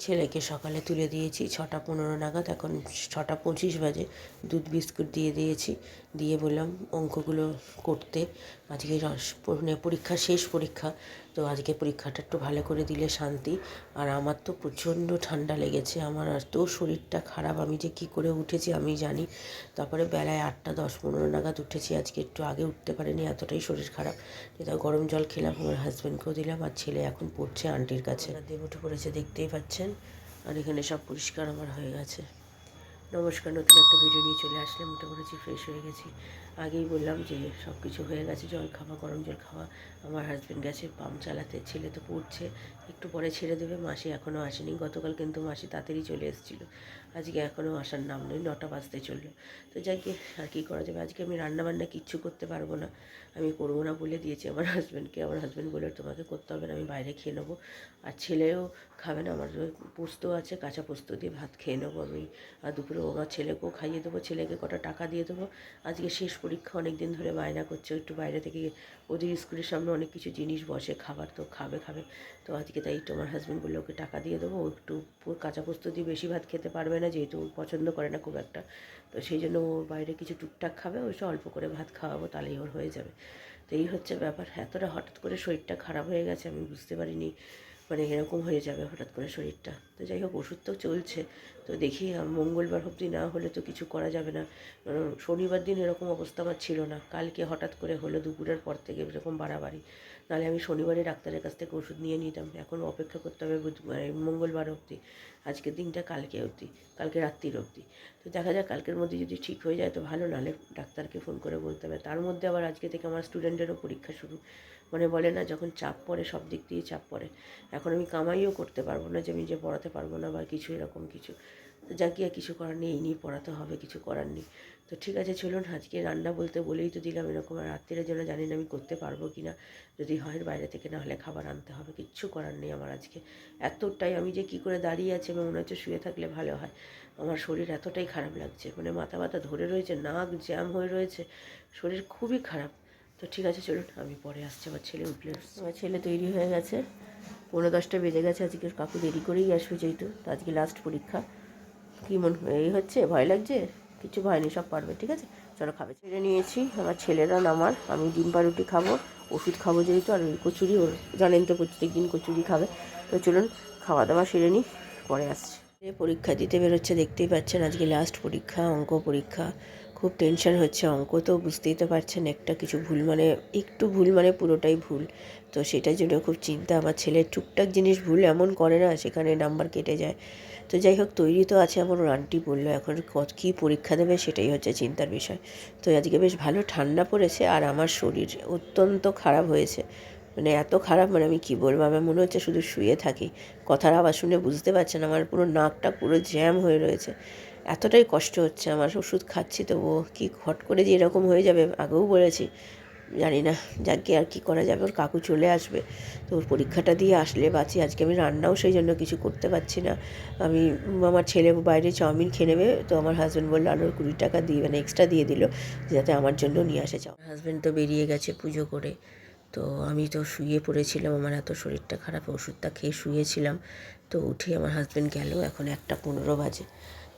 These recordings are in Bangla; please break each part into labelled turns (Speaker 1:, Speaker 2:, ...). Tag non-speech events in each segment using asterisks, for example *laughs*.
Speaker 1: ছেলেকে সকালে তুলে দিয়েছি, ছটা পনেরো নাগাদ, এখন ছটা পঁচিশ বাজে। দুধ, বিস্কুট দিয়ে দিয়েছি, দিয়ে বললাম অঙ্কগুলো করতে। আজকে পরীক্ষা শেষ পরীক্ষা। তো আজকে পরীক্ষাটা একটু ভালো করে দিলে শান্তি। আর আমার তো প্রচণ্ড ঠান্ডা লেগেছে আমার এত শরীরটা খারাপ। আমি যে কী করে উঠেছি আমি জানি। তারপরে বেলায় আটটা দশ পনেরো নাগাদ উঠেছি। আজকে একটু আগে উঠতে পারিনি, এতটাই শরীর খারাপ। এটা গরম জল খেলাম, আমার হাজব্যান্ডকেও দিলাম, আর ছেলে এখন পড়ছে আন্টির কাছে। দেব উঠে পড়েছে, দেখতেই পাচ্ছেন। আর এখানে সব পরিষ্কার আমার হয়ে গেছে। নমস্কার, নতুন একটা ভিডিও নিয়ে চলে আসলাম। পড়েছি ফ্রেশ হয়ে গেছি। আগেই বললাম যে সব কিছু হয়ে গেছে, জল খাওয়া, গরম জল খাওয়া। আমার হাজব্যান্ড গেছে পাম্প চালাতে, ছেলে তো পড়ছে, একটু পরে ছেড়ে দেবে, মাসি এখনও আসেনি। গতকাল কিন্তু মাসি তাড়াতাড়ি চলে এসেছিল। আজকে এখনও আসার নাম নেই, নটা বাজতে চলল। তো যাই কি আর কী করা যাবে? আজকে আমি রান্নাবান্না কিচ্ছু করতে পারব না। আমি করব না বলে দিয়েছি আমার হাজব্যান্ডকে আমার হাজব্যান্ড বলে তোমাকে করতে হবে না, আমি বাইরে খেয়ে নেব। আর ছেলেও খাবে না, আমার পোস্ত আছে, কাঁচা পোস্ত দিয়ে ভাত খেয়ে নেব আমি। আর দুপুরে আমার ছেলেকেও খাইয়ে দেবো, ছেলেকে কটা টাকা দিয়ে দেবো। আজকে শেষ পরীক্ষা অনেক দিন ধরে বায়না করছে, একটু বাইরে থেকে ওদের স্কুলের সামনে অনেক কিছু জিনিস বসে, খাবার তো খাবে খাবে। তো আজকে তাই একটু আমার হাজব্যান্ড বলল, ওকে টাকা দিয়ে দেবো একটু কাঁচা পোস্ত দিয়ে বেশি ভাত খেতে পারবে না, যেহেতু পছন্দ করে না খুব একটা। তো সেই জন্য ওর বাইরে কিছু টুকটাক খাবে ওই সব অল্প করে ভাত খাওয়াবো, তাহলেই ওর হয়ে যাবে। তো এই হচ্ছে ব্যাপার। এতটা হঠাৎ করে শরীরটা খারাপ হয়ে গেছে, আমি বুঝতে পারিনি। মানে এরকম হয়ে যাবে হঠাৎ করে শরীরটা। তো যাই হোক, ওষুধ তো চলছে। তো দেখি মঙ্গলবার অবধি না হলে তো কিছু করা যাবে না। শনিবার দিন এরকম অবস্থা আমার ছিল না। কালকে হঠাৎ করে হলো দুপুরের পর থেকে এরকম বাড়াবাড়ি। নাহলে আমি শনিবারে ডাক্তারের কাছ থেকে ওষুধ নিয়ে নিতাম। এখন অপেক্ষা করতে হবে মঙ্গলবার অবধি। আজকের দিনটা কালকে অবধি, কালকে রাত্রির অবধি। তো দেখা যাক, কালকের মধ্যে যদি ঠিক হয়ে যায় তো ভালো, নাহলে ডাক্তারকে ফোন করে বলতে হবে। তার মধ্যে আবার আজকে থেকে আমার স্টুডেন্টেরও পরীক্ষা শুরু। মানে বলে না, যখন চাপ পড়ে, সব দিক দিয়ে চাপ পড়ে। এখন আমি কামাইও করতে পারব না যে, আমি যে পড়াতে পারব না বা কিছু এরকম কিছু। তো কি আর কিছু করার নেই নিয়ে পড়াতে হবে, কিছু করার নেই। তো ঠিক আছে, চলুন আজকে রান্না বলতে বলেই তো দিলাম, এরকম আর রাত্রিরের জন্য জানি না আমি করতে পারব কি না। যদি হয় বাইরে থেকে, না হলে খাবার আনতে হবে, কিচ্ছু করার নেই আমার আজকে। এতটাই আমি যে কি করে দাঁড়িয়ে আছি, আমার মনে হচ্ছে শুয়ে থাকলে ভালো হয়। আমার শরীর এতটাই খারাপ লাগছে মানে মাথা ব্যথা ধরে রয়েছে, নাক জ্যাম হয়ে রয়েছে, শরীর খুবই খারাপ। তো ঠিক আছে, চলুন, আমি পরে আসছি, আমার ছেলে উঠলে। আমার ছেলে তৈরি হয়ে গেছে পনেরো দশটা বেজে গেছে, আজকে কাকু দেরি করেই আসবে যেহেতু, তো আজকে লাস্ট পরীক্ষা। কী মন, এই হচ্ছে, ভয় লাগছে? কিছু ভয় নেই, সব পারবে, ঠিক আছে? চলো খাবে। ছেড়ে নিয়েছি, আমার ছেলেরা নামার আমি ডিম পাউরুটি খাব, ওষুধ খাব যেহেতু, আর ওই কচুরি, ওর জানেন তো প্রত্যেক দিন কচুরি খাবে। তো চলুন খাওয়া দাওয়া সেরে নিই, পরে আসছি। পরীক্ষা দিতে বেরোচ্ছে, দেখতেই পাচ্ছেন, আজকে লাস্ট পরীক্ষা, অঙ্ক পরীক্ষা খুব টেনশন হচ্ছে অঙ্ক, তো বুঝতেই তো পারছেন একটা কিছু ভুল মানে একটু ভুল মানে পুরোটাই ভুল। তো সেটার জন্য খুব চিন্তা, আমার ছেলের টুকটাক জিনিস ভুল এমন করে না, সেখানে নাম্বার কেটে যায়। তো যাই হোক, তৈরি তো আছে আমার আন্টি বলল, এখন কী পরীক্ষা দেবে সেটাই হচ্ছে চিন্তার বিষয়। তো আজকে বেশ ভালো ঠান্ডা পড়েছে আর আমার শরীর অত্যন্ত খারাপ হয়েছে। মানে এত খারাপ মানে আমি কী বলব, আমার মনে হচ্ছে শুধু শুয়ে থাকি। কথার আওয়াজ শুনে বুঝতে পারছেন, আমার পুরো নাকটা পুরো জ্যাম হয়ে রয়েছে। এতটাই কষ্ট হচ্ছে, আমার ওষুধ খাচ্ছি তো ও কী হট করে যে এরকম হয়ে যাবে আগেও বলেছি। জানি না, যাকে আর কী করা যাবে, ওর কাকু চলে আসবে। তো ওর পরীক্ষাটা দিয়ে আসলে বাঁচি, আজকে আমি রান্নাও সেই জন্য কিছু করতে পারছি না। আমি, আমার ছেলে বাইরে চাউমিন খেয়ে নেবে, তো আমার হাজব্যান্ড বলল আলোর কুড়ি টাকা দিয়ে মানে এক্সট্রা দিয়ে দিল, যাতে আমার জন্য নিয়ে আসে চাও হাজব্যান্ড তো বেরিয়ে গেছে পুজো করে, তো আমি তো শুয়ে পড়েছিলাম, আমার এত শরীরটা খারাপ, ওষুধটা খেয়ে শুয়েছিলাম। তো উঠে আমার হাজব্যান্ড গেল, এখন একটা পনেরো বাজে।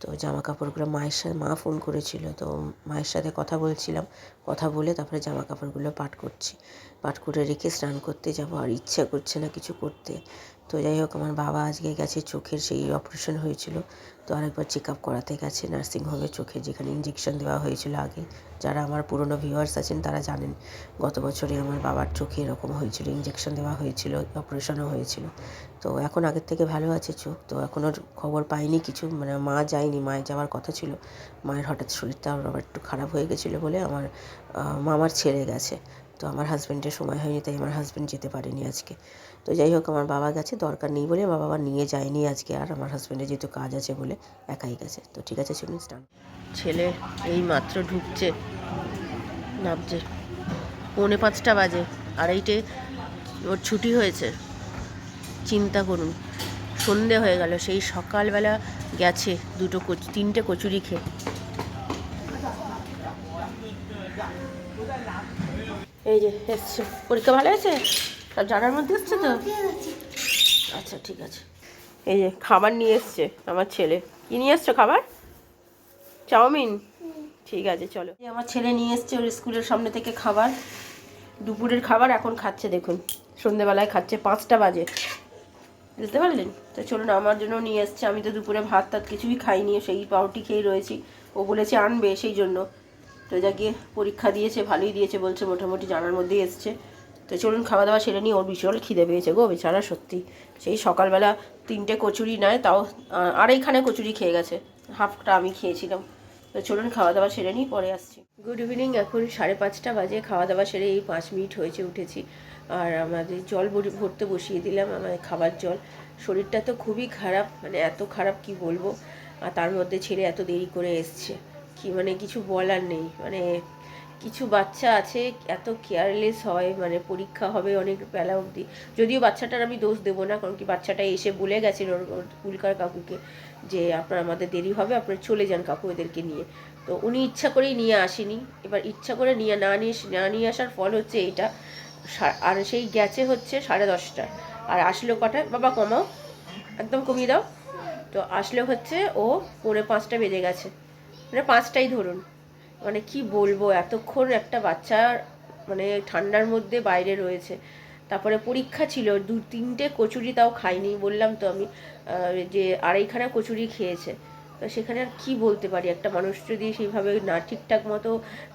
Speaker 1: তো জামা কাপড়গুলো মায়ের সাথে, মা ফোন করেছিল। তো মায়ের সাথে কথা বলছিলাম, কথা বলে তারপরে জামা কাপড়গুলো পাট করছি। পাট করে রেখে স্নান করতে যাব আর ইচ্ছা করছে না কিছু করতে। তো যাই হোক, আমার বাবা আজকে গেছে চোখের, সেই অপারেশন হয়েছিল। তো আরেকবার চেক আপ করাতে গেছে, নার্সিংহোমে চোখে যেখানে ইঞ্জেকশন দেওয়া হয়েছিল আগে। যারা আমার পুরনো ভিউয়ার্স আছেন, তারা জানেন গত বছরে আমার বাবার চোখে এরকম হয়েছিল ইঞ্জেকশন দেওয়া হয়েছিল অপারেশনও হয়েছিল। তো এখন আগের থেকে ভালো আছে চোখ, তো এখনও খবর পাইনি কিছু মানে মা যায়নি, মায়ের যাওয়ার কথা ছিল। মায়ের হঠাৎ শরীরটা আবার একটু খারাপ হয়ে গেছিল বলে আমার মামার ছেড়ে গেছে। তো আমার হাজব্যান্ডের সময় হয়নি, তাই আমার হাজব্যান্ড যেতে পারেনি আজকে। তো যাই হোক, আমার বাবা গেছে, দরকার নেই বলে আমার বাবা নিয়ে যায়নি আজকে, আর আমার হাজব্যান্ডের যেহেতু কাজ আছে বলে একাই গেছে। তো ঠিক আছে চলুন স্টার্ট ছেলে এই মাত্র ঢুকছে নামছে। পৌনে পাঁচটা বাজে আর এইটে ওর ছুটি হয়েছে। চিন্তা করুন। সন্ধে হয়ে গেল, সেই সকালবেলা গেছে দুটো কচু, তিনটে কচুরি খেয়ে। এই যে, এসছে। পরীক্ষা ভালো হয়েছে? সব জানার মধ্যে এসছে তো? আচ্ছা ঠিক আছে। এই যে, খাবার নিয়ে এসছে আমার ছেলে। কি নিয়ে এসছো খাবার? চাউমিন? ঠিক আছে, চলো। আমার ছেলে নিয়ে এসছে ওর স্কুলের সামনে থেকে খাবার। দুপুরের খাবার এখন খাচ্ছে, দেখুন। সন্ধেবেলায় খাচ্ছে, পাঁচটা বাজে। বুঝতে পারলেন? তো চলুন, আমার জন্য নিয়ে এসছে। আমি তো দুপুরে ভাত টাত কিছুই খাইনি, সেই পাউটি খেয়ে রয়েছি। ও বলেছে আনবে সেই জন্য। তো যা গিয়ে পরীক্ষা দিয়েছে, ভালোই দিয়েছে বলছে, মোটামুটি জানার মধ্যেই এসছে। তো চলুন খাওয়া দাওয়া সেরে নিয়ে ওর বিশাল খিদে পেয়েছে গো, বেচারা সত্যি। সেই সকালবেলা তিনটে কচুরি নেয়, তাও আড়াইখানে কচুরি খেয়ে গেছে। হাফটা আমি খেয়েছিলাম। তো চলুন খাওয়া দাওয়া সেরে নিই, পরে আসছি। গুড ইভিনিং এখন সাড়ে পাঁচটা বাজে। খাওয়া দাওয়া সেরে এই পাঁচ মিনিট হয়েছে, উঠেছি। আর আমাদের জল ভরি- ভরতে বসিয়ে দিলাম আমাদের খাবার জল। শরীরটা তো খুবই খারাপ মানে এত খারাপ কি বলব? আর তার মধ্যে ছেলে এত দেরি করে এসছে। কি মানে কিছু বলার নেই মানে কিছু বাচ্চা আছে, এত কেয়ারলেস হয় মানে পরীক্ষা হবে অনেক বেলা অবধি। যদিও বাচ্চাটার আমি দোষ দেবো না, কারণ কি বাচ্চাটা এসে বলে গেছিল ওর স্কুলকার কাকুকে যে আপনার আমাদের দেরি হবে আপনার চলে যান কাকু এদেরকে নিয়ে। তো উনি ইচ্ছা করেই নিয়ে আসেনি। এবার ইচ্ছা করে নিয়ে, না নিয়ে না নিয়ে আসার ফল হচ্ছে এইটা সা- আর সেই গেছে হচ্ছে সাড়ে দশটা। আর আসলো কটায় বাবা কমাও, একদম কমিয়ে দাও। তো আসলে হচ্ছে ও পৌনে পাঁচটা বেজে গেছে। মানে পাঁচটাই ধরুন। মানে কি বলব, এতক্ষণ একটা বাচ্চা মানে ঠান্ডার মধ্যে বাইরে রয়েছে। তারপরে পরীক্ষা ছিল, দু তিনটে কচুরি তাও খাইনি, বললাম তো আমি যে আড়াইখানা কচুরি খেয়েছে। তো সেখানে আর কী বলতে পারি? একটা মানুষ যদি সেইভাবে না ঠিকঠাক মতো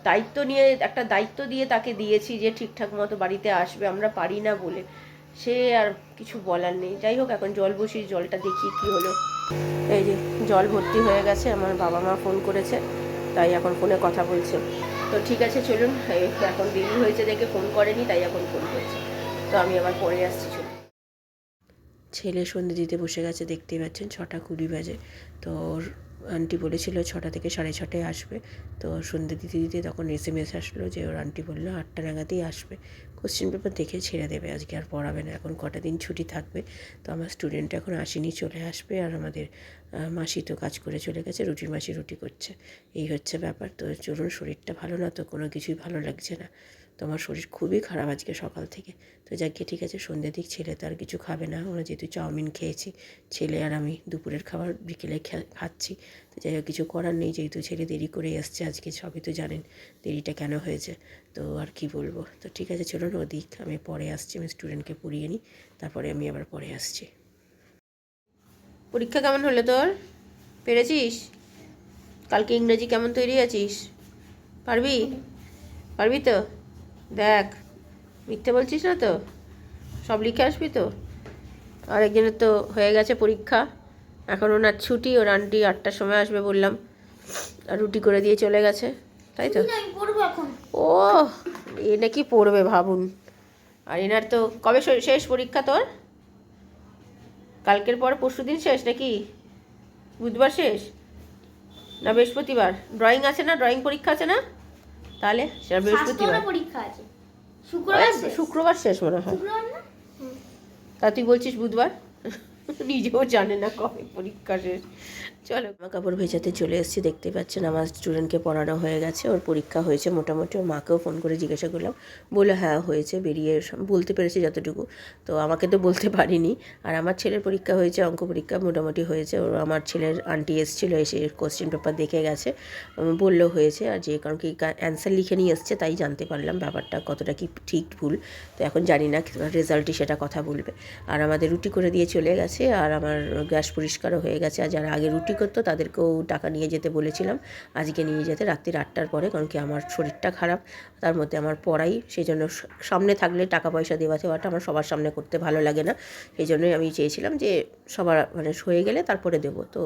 Speaker 1: দায়িত্ব নিয়ে, একটা দায়িত্ব দিয়ে তাকে দিয়েছি যে ঠিকঠাক মতো বাড়িতে আসবে, আমরা পারি না বলে, সে আর কিছু বলার নেই। যাই হোক, এখন জল বসিয়ে জলটা দেখি কি হলো। এই যে জল ভর্তি হয়ে গেছে, আমার বাবা মা ফোন করেছে। তাই এখন ফোনে কথা বলছে। তো ঠিক আছে, চলুন এখন দেরি হয়েছে দেখে ফোন করেনি, তাই এখন ফোন করছে। তো আমি আবার পরে আসছি, চলুন। ছেলে সন্ধে দিতে বসে গেছে, দেখতেই পাচ্ছেন ছটা কুড়ি বাজে। তো আন্টি বলেছিল ছটা থেকে সাড়ে ছটায় আসবে। তো সন্ধে দিতে দিতে তখন এস এম এস আসলো যে ওর আন্টি বলল আটটা নাগাদেই আসবে। কোশ্চেন পেপার দেখে ছেড়ে দেবে, আজকে আর পড়াবে না, এখন কটা দিন ছুটি থাকবে। তো আমার স্টুডেন্ট এখন আসেনি, চলে আসবে আর আমাদের মাসি তো কাজ করে চলে গেছে, রুটির মাসি রুটি করছে। এই হচ্ছে ব্যাপার। তো চলুন শরীরটা ভালো না, তো কোনো কিছুই ভালো লাগছে না। তো আমার শরীর খুবই খারাপ আজকে সকাল থেকে। তো যাকে ঠিক আছে সন্ধ্যে দিক ছেলে তো আর কিছু খাবে না। ওরা যেহেতু চাউমিন খেয়েছি, ছেলে আর আমি দুপুরের খাবার বিকেলে খাচ্ছি। তো যাই হোক, কিছু করার নেই, যেহেতু ছেলে দেরি করে এসছে আজকে, সবই তো জানেন দেরিটা কেন হয়েছে। তো আর কি বলব? তো ঠিক আছে চলুন ওদিক, আমি পরে আসছি, আমি স্টুডেন্টকে পড়িয়ে নিই, তারপরে আমি আবার পরে আসছি। পরীক্ষা কেমন হলো তোর? পেরেছিস? কালকে ইংরেজি কেমন তৈরি আছিস? পারবি? পারবি তো? দেখ মিথ্যে বলছিস না তো? সব লিখে আসবি তো? আর একজনের তো হয়ে গেছে পরীক্ষা। এখন ওনার ছুটি ওর আন্টি আটটার সময় আসবে বললাম। আর রুটি করে দিয়ে চলে গেছে তাই তো?
Speaker 2: এখন।
Speaker 1: ও এ নাকি পড়বে ভাবুন। আর এনার তো কবে শেষ পরীক্ষা তোর? কালকের পর পরশু দিন শেষ নাকি? বুধবার শেষ? না বৃহস্পতিবার? ড্রয়িং আছে না? ড্রয়িং পরীক্ষা আছে না? তাহলে সেটা বৃহস্পতিবার।
Speaker 2: পরীক্ষা আছে? শুক্রবার
Speaker 1: শুক্রবার শেষ মনে হয়। তা তুই বলছিস বুধবার? *laughs* নিজেও জানে না কবে পরীক্ষা শেষ। চলো, জামা কাপড় ভেজাতে চলে এসেছি, দেখতে পাচ্ছেন আমার স্টুডেন্টকে পড়ানো হয়ে গেছে, ওর পরীক্ষা হয়েছে মোটামুটি, ওর মাকেও ফোন করে জিজ্ঞাসা করলাম, বলে হ্যাঁ হয়েছে, বেরিয়ে বলতে পেরেছে যতটুকু, তো আমাকে তো বলতে পারিনি, আর আমার ছেলের পরীক্ষা হয়েছে, অঙ্ক পরীক্ষা মোটামুটি হয়েছে ওর আমার ছেলের আন্টি এসেছিল, এসে কোশ্চেন পেপার দেখে গেছে বলল হয়েছে, আর যে কারণ কি অ্যান্সার লিখে নিয়ে এসছে, তাই জানতে পারলাম ব্যাপারটা কতটা কি ঠিক ভুল, তো এখন জানি না রেজাল্টই সেটা কথা বলবে, আর আমাদের রুটি করে দিয়ে চলে গেছে, আর আমার গ্যাস পরিষ্কারও হয়ে গেছে, আর যারা আগে রুটি করতো, তাদেরকেও টাকা নিয়ে যেতে বলেছিলাম। আজকে নিয়ে যেতে রাত্রির আটটার পরে, কারণ কি আমার শরীরটা খারাপ, তার মধ্যে আমার পড়াই সেই জন্য সামনে থাকলে টাকা পয়সা দেওয়া দেওয়াটা আমার সবার সামনে করতে ভালো লাগে না। সেই জন্যই আমি চেয়েছিলাম যে সবার মানে হয়ে গেলে তারপরে দেবো, তো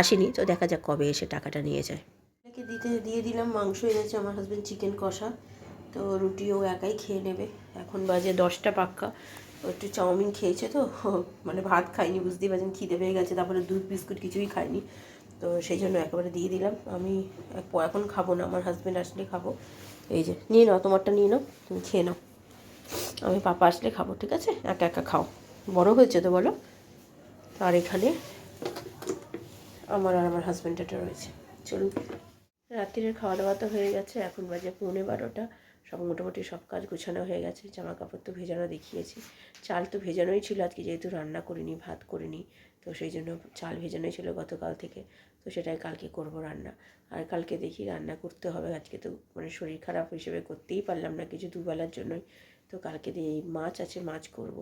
Speaker 1: আসেনি, তো দেখা যাক কবে এসে টাকাটা নিয়ে যায়। দিতে, দিয়ে দিলাম, মাংস এনেছে আমার হাজব্যান্ড চিকেন কষা, তো রুটিও একাই খেয়ে নেবে, এখন বাজে দশটা পাক্কা একটু চাউমিন খেয়েছে তো *laughs* মানে ভাত খাইনি, বুঝতেই পারছেন, খিদে পেয়ে গেছে, তারপরে দুধ, বিস্কুট কিছুই খাইনি। তো সেই জন্য একেবারে দিয়ে দিলাম। আমি এখন খাব না, আমার হাজব্যান্ড আসলে খাব। এই যে, নিয়ে নাও, তোমারটা নিয়ে নাও, তুমি খেয়ে নাও। আমি পাপা আসলে খাব, ঠিক আছে? একা একা খাও। বড় হয়েছে তো, বলো? আর এখানে আমার আর আমার হাজব্যান্ডেরটা রয়েছে। চলুন। রাত্রির খাওয়া দাওয়া তো হয়ে গেছে, এখন বাজে পৌনে বারোটা। সব মোটামুটি সব কাজ গোছানো হয়ে গেছে জামা কাপড় তো ভেজানো দেখিয়েছি। চাল তো ভেজানোই ছিল আজকে, যেহেতু রান্না করিনি, ভাত করিনি, তো সেই জন্য চাল ভেজানোই ছিল গতকাল থেকে, তো সেটাই কালকে করব রান্না। আর কালকে দেখি রান্না করতে হবে, আজকে তো মানে শরীর খারাপ হিসেবে করতেই পারলাম না কিছু দুবেলার জন্যই, তো কালকে দিয়ে এই মাছ আছে মাছ করব।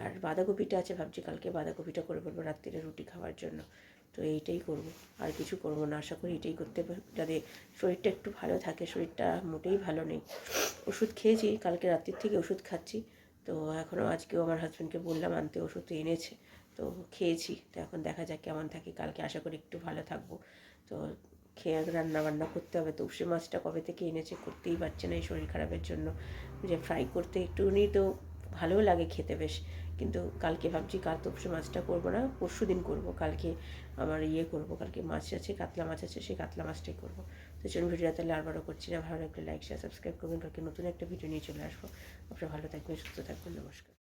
Speaker 1: আর বাঁধাকপিটা আছে, ভাবছি কালকে বাঁধাকপিটা করে ফেলব রাত্রিরে রুটি খাওয়ার জন্য। তো এইটাই করব, আর কিছু করব না। আশা করি এটাই করতে যাতে শরীরটা একটু ভালো থাকে, শরীরটা মোটেই ভালো নেই। ওষুধ খেয়েছি, কালকে রাত্রির থেকে ওষুধ খাচ্ছি। তো এখনও আজকেও আমার হাজব্যান্ডকে বললাম, আনতে ওষুধ এনেছে। তো খেয়েছি, তো এখন দেখা যাক কেমন থাকি। কালকে আশা করি একটু ভালো থাকব। তো খেয়ে রান্না বান্না করতে হবে। তো উষে মাছটা কবে থেকে এনেছে করতেই পারছে না এই শরীর খারাপের জন্য। যে ফ্রাই করতে একটুখানি তো ভালোও লাগে খেতে বেশ। কিন্তু কালকে ভাবছি কাল তপসে মাছটা করব না, পরশু দিন করব। কালকে আমার ইয়ে করব, কালকে মাছ আছে, কাতলা মাছ আছে, সেই কাতলা মাছটাই করব। তো চলুন ভিডিওটা তাহলে বড় করছি না, ভালো লাগলে লাইক শেয়ার সাবস্ক্রাইব করবেন। কালকে নতুন একটা ভিডিও নিয়ে চলে আসব। আপনারা ভালো থাকবেন, সুস্থ থাকবেন, নমস্কার।